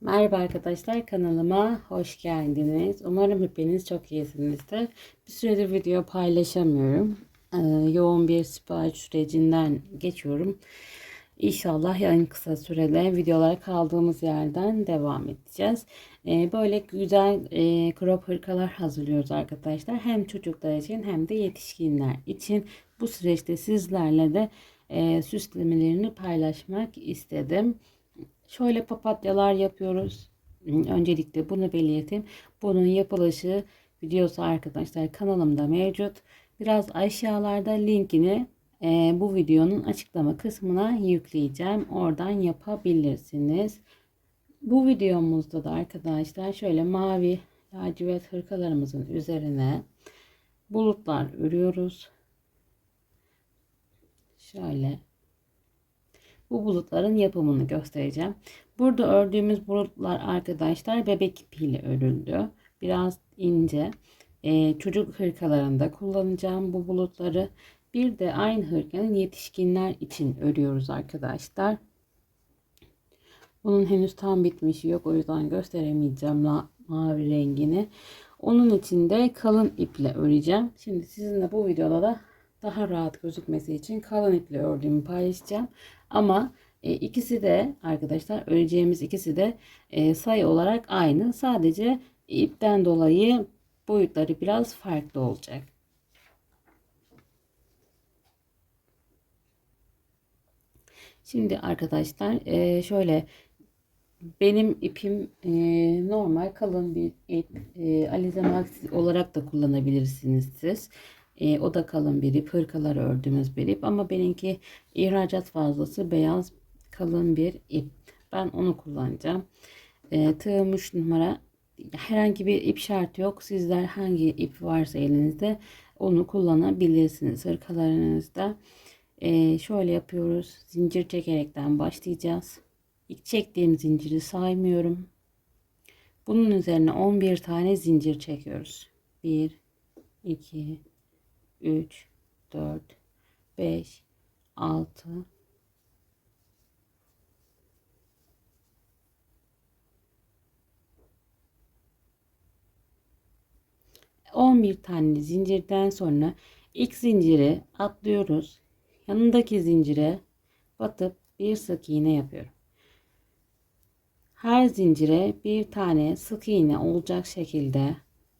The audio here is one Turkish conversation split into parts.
Merhaba arkadaşlar kanalıma hoş geldiniz. Umarım hepiniz çok iyisinizdir. Bir süredir video paylaşamıyorum. Ee, yoğun bir sipariş sürecinden geçiyorum. İnşallah en kısa sürede videolara kaldığımız yerden devam edeceğiz. Ee, böyle güzel e, crop hırkalar hazırlıyoruz arkadaşlar. Hem çocuklar için hem de yetişkinler için. Bu süreçte sizlerle de e, süslemelerini paylaşmak istedim. Şöyle papatyalar yapıyoruz. Öncelikle bunu belirteyim. Bunun yapılışı videosu arkadaşlar kanalımda mevcut. Biraz aşağılarda linkini e, bu videonun açıklama kısmına yükleyeceğim. Oradan yapabilirsiniz. Bu videomuzda da arkadaşlar şöyle mavi lacivert hırkalarımızın üzerine bulutlar örüyoruz. Şöyle bu bulutların yapımını göstereceğim. Burada ördüğümüz bulutlar arkadaşlar bebek ipiyle örüldü. Biraz ince. Ee, çocuk hırkalarında kullanacağım bu bulutları. Bir de aynı hırkanın yetişkinler için örüyoruz arkadaşlar. Bunun henüz tam bitmişi yok. O yüzden gösteremeyeceğim la, mavi rengini. Onun için de kalın iple öreceğim. Şimdi sizinle bu videoda da daha rahat gözükmesi için kalın iple ördüğümü paylaşacağım. Ama e, ikisi de arkadaşlar öreceğimiz ikisi de e, sayı olarak aynı. Sadece ipten dolayı boyutları biraz farklı olacak. Şimdi arkadaşlar e, şöyle benim ipim e, normal kalın bir ip. E, Alize Max olarak da kullanabilirsiniz siz. E, o da kalın bir ip. Hırkalar ördüğümüz bir ip. Ama benimki ihracat fazlası beyaz kalın bir ip. Ben onu kullanacağım. E, tığım 3 numara. Herhangi bir ip şartı yok. Sizler hangi ip varsa elinizde onu kullanabilirsiniz. Hırkalarınızda. E, şöyle yapıyoruz. Zincir çekerekten başlayacağız. İlk çektiğim zinciri saymıyorum. Bunun üzerine 11 tane zincir çekiyoruz. 1 2 3 4 5 6 11 tane zincirden sonra ilk zinciri atlıyoruz. Yanındaki zincire batıp bir sık iğne yapıyorum. Her zincire bir tane sık iğne olacak şekilde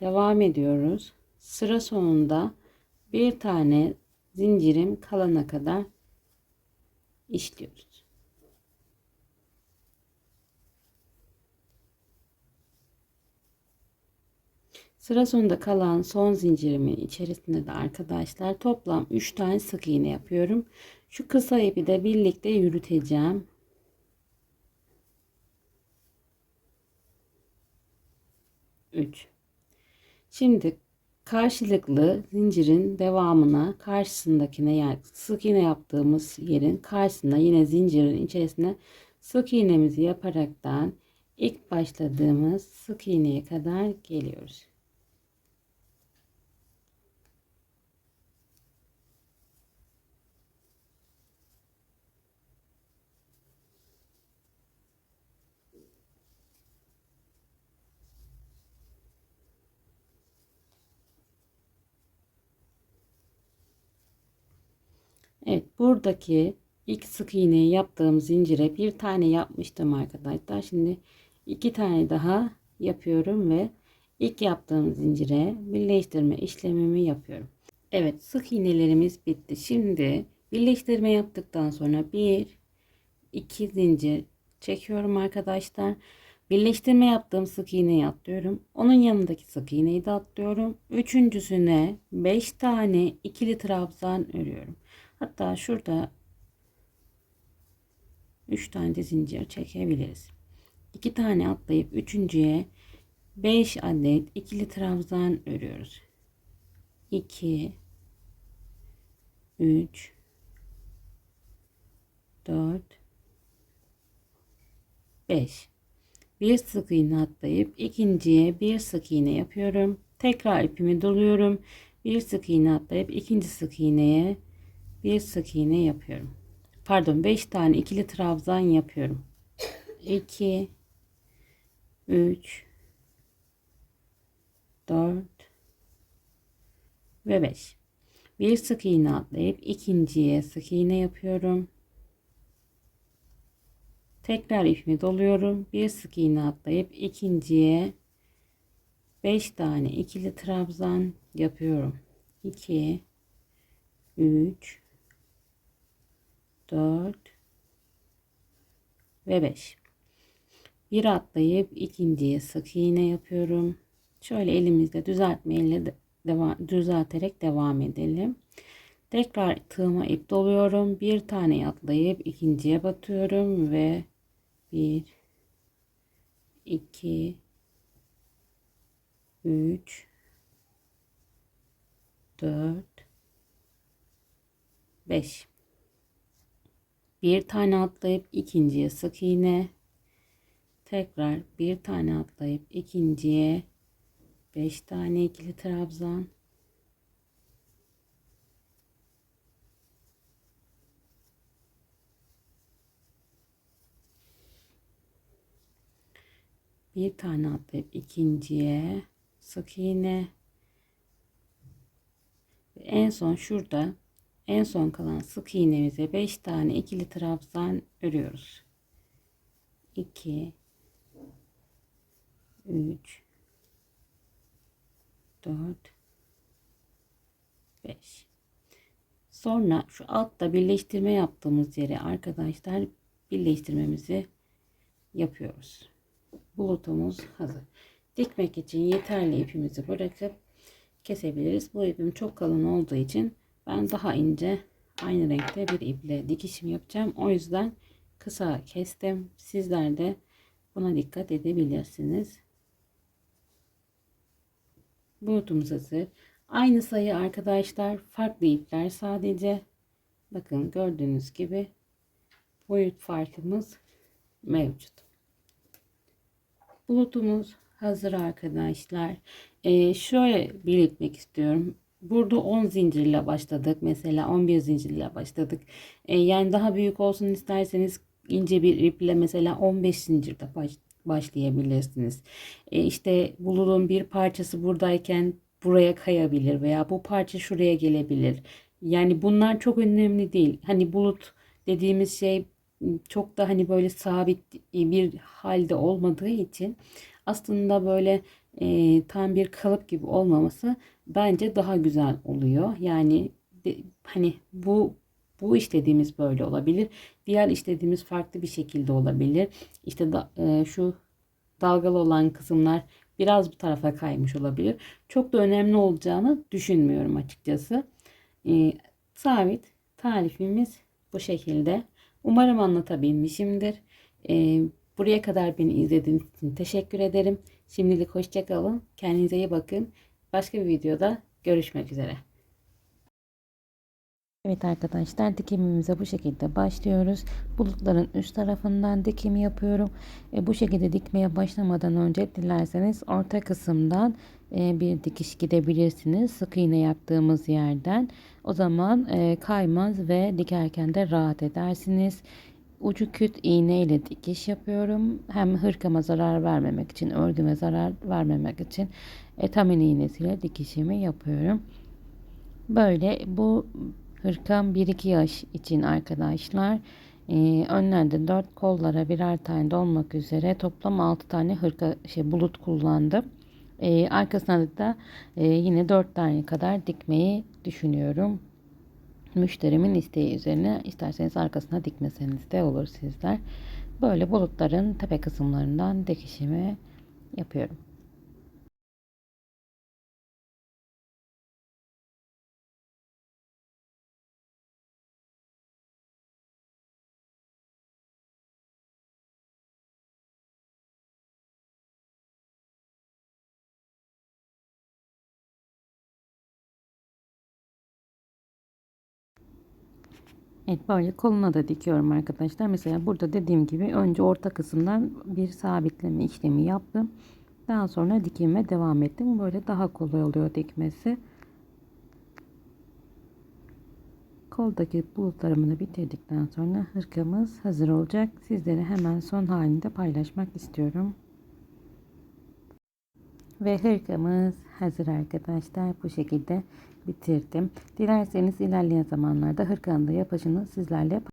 devam ediyoruz. Sıra sonunda bir tane zincirim kalana kadar işliyoruz. Sıra sonunda kalan son zincirimin içerisinde de arkadaşlar toplam 3 tane sık iğne yapıyorum. Şu kısa ipi de birlikte yürüteceğim. Üç. Şimdi karşılıklı zincirin devamına karşısındakine yani sık iğne yaptığımız yerin karşısına yine zincirin içerisine sık iğnemizi yaparaktan ilk başladığımız sık iğneye kadar geliyoruz. Evet buradaki ilk sık iğneyi yaptığım zincire bir tane yapmıştım arkadaşlar. Şimdi iki tane daha yapıyorum ve ilk yaptığım zincire birleştirme işlemimi yapıyorum. Evet sık iğnelerimiz bitti. Şimdi birleştirme yaptıktan sonra bir iki zincir çekiyorum arkadaşlar. Birleştirme yaptığım sık iğneyi atlıyorum. Onun yanındaki sık iğneyi de atlıyorum. Üçüncüsüne 5 tane ikili trabzan örüyorum. Hatta şurada 3 tane de zincir çekebiliriz. 2 tane atlayıp üçüncüye 5 adet ikili trabzan örüyoruz. 2 3 4 5 bir sık iğne atlayıp ikinciye bir sık iğne yapıyorum. Tekrar ipimi doluyorum. Bir sık iğne atlayıp ikinci sık iğneye bir sık iğne yapıyorum. Pardon 5 tane ikili trabzan yapıyorum. 2 3 4 ve 5 bir sık iğne atlayıp ikinciye sık iğne yapıyorum tekrar ipimi doluyorum bir sık iğne atlayıp ikinciye 5 tane ikili trabzan yapıyorum 2 3 4 ve 5 bir atlayıp ikinciye sık iğne yapıyorum. Şöyle elimizle düzeltmeyle de düzelterek devam edelim. Tekrar tığıma ip doluyorum. Bir tane atlayıp ikinciye batıyorum ve 1 2 3 4 5 bir tane atlayıp ikinciye sık iğne. Tekrar bir tane atlayıp ikinciye. 5 tane ikili trabzan. Bir tane atlayıp ikinciye sık iğne. Ve en son şurada en son kalan sık iğnemize 5 tane ikili trabzan örüyoruz. 2 3 4 5 sonra şu altta birleştirme yaptığımız yere arkadaşlar birleştirmemizi yapıyoruz. Bulutumuz hazır. Dikmek için yeterli ipimizi bırakıp kesebiliriz. Bu ipim çok kalın olduğu için ben daha ince aynı renkte bir iple dikişim yapacağım o yüzden kısa kestim sizler de buna dikkat edebilirsiniz bulutumuz hazır. Aynı sayı arkadaşlar farklı ipler sadece bakın gördüğünüz gibi boyut farkımız mevcut. Bulutumuz hazır arkadaşlar. Ee, şöyle belirtmek istiyorum. Burada 10 zincirle başladık. Mesela 11 zincirle başladık. Ee, yani daha büyük olsun isterseniz ince bir iple mesela 15 zincirde baş, başlayabilirsiniz. E, işte bulunun bir parçası buradayken buraya kayabilir veya bu parça şuraya gelebilir. Yani bunlar çok önemli değil. Hani bulut dediğimiz şey çok da hani böyle sabit bir halde olmadığı için aslında böyle e, tam bir kalıp gibi olmaması bence daha güzel oluyor. Yani de, hani bu bu işlediğimiz böyle olabilir. Diğer işlediğimiz farklı bir şekilde olabilir. İşte da, e, şu dalgalı olan kısımlar biraz bu tarafa kaymış olabilir. Çok da önemli olacağını düşünmüyorum açıkçası. E, sabit tarifimiz bu şekilde. Umarım anlatabilmişimdir. E, buraya kadar beni izlediğiniz için teşekkür ederim. Şimdilik hoşçakalın. Kendinize iyi bakın. Başka bir videoda görüşmek üzere. Evet arkadaşlar dikimimize bu şekilde başlıyoruz. Bulutların üst tarafından dikimi yapıyorum. E, bu şekilde dikmeye başlamadan önce dilerseniz orta kısımdan e, bir dikiş gidebilirsiniz. Sık iğne yaptığımız yerden. O zaman e, kaymaz ve dikerken de rahat edersiniz. Ucu küt iğne ile dikiş yapıyorum. Hem hırkama zarar vermemek için, örgüme zarar vermemek için etamin iğnesiyle dikişimi yapıyorum. Böyle bu Hırkam 1-2 yaş için arkadaşlar. Ee, önlerde 4 kollara birer tane de olmak üzere toplam 6 tane hırka şey bulut kullandım. Ee, arkasına da e, yine 4 tane kadar dikmeyi düşünüyorum. Müşterimin isteği üzerine isterseniz arkasına dikmeseniz de olur sizler. Böyle bulutların tepe kısımlarından dikişimi yapıyorum. Evet böyle koluna da dikiyorum arkadaşlar. Mesela burada dediğim gibi önce orta kısımdan bir sabitleme işlemi yaptım. Daha sonra dikime devam ettim. Böyle daha kolay oluyor dikmesi. Koldaki bulutlarımı da bitirdikten sonra hırkamız hazır olacak. Sizlere hemen son halinde paylaşmak istiyorum. Ve hırkamız hazır arkadaşlar. Bu şekilde bitirdim. Dilerseniz ilerleyen zamanlarda hırkanın da yapışını sizlerle